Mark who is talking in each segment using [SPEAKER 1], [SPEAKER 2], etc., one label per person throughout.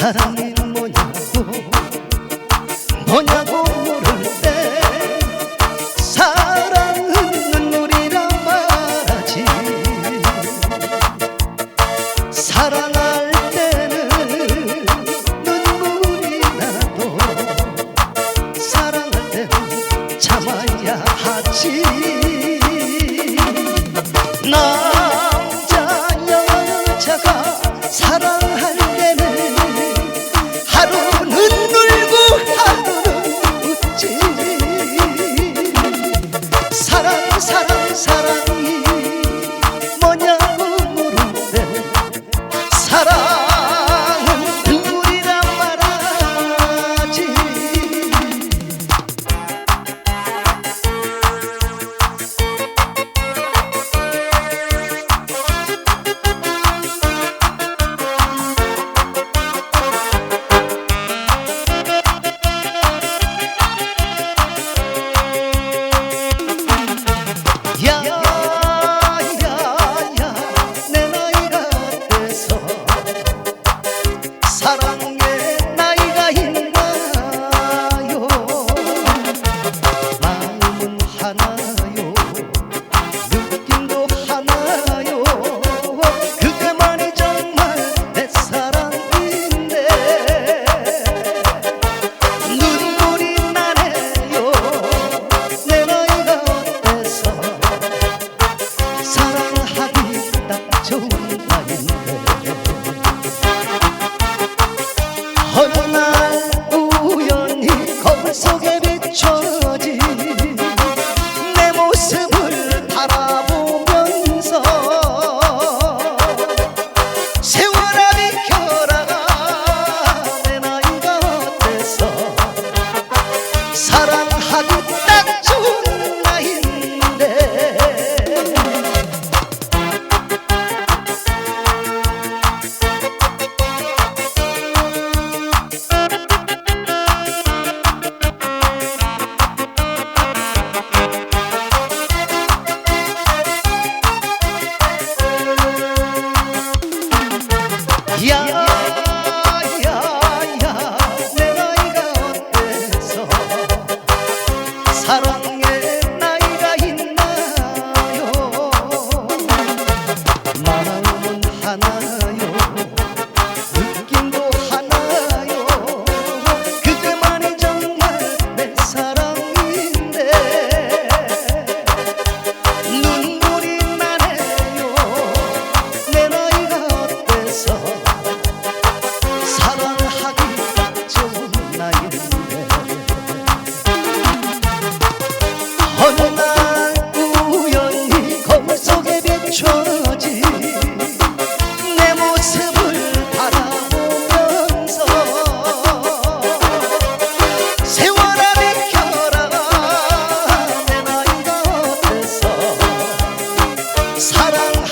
[SPEAKER 1] 사랑이 뭐냐고 뭐냐고 물을 때 사랑은 눈물이라 말하지. 사랑할 때는 눈물이 나도 사랑할 때는 참아야 하지. 나 quero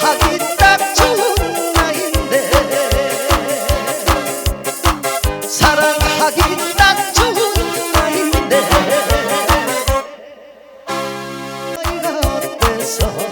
[SPEAKER 1] 하기 딱 좋은 나인데. 사랑하기 딱 좋은 나인데. 나이가 어때서?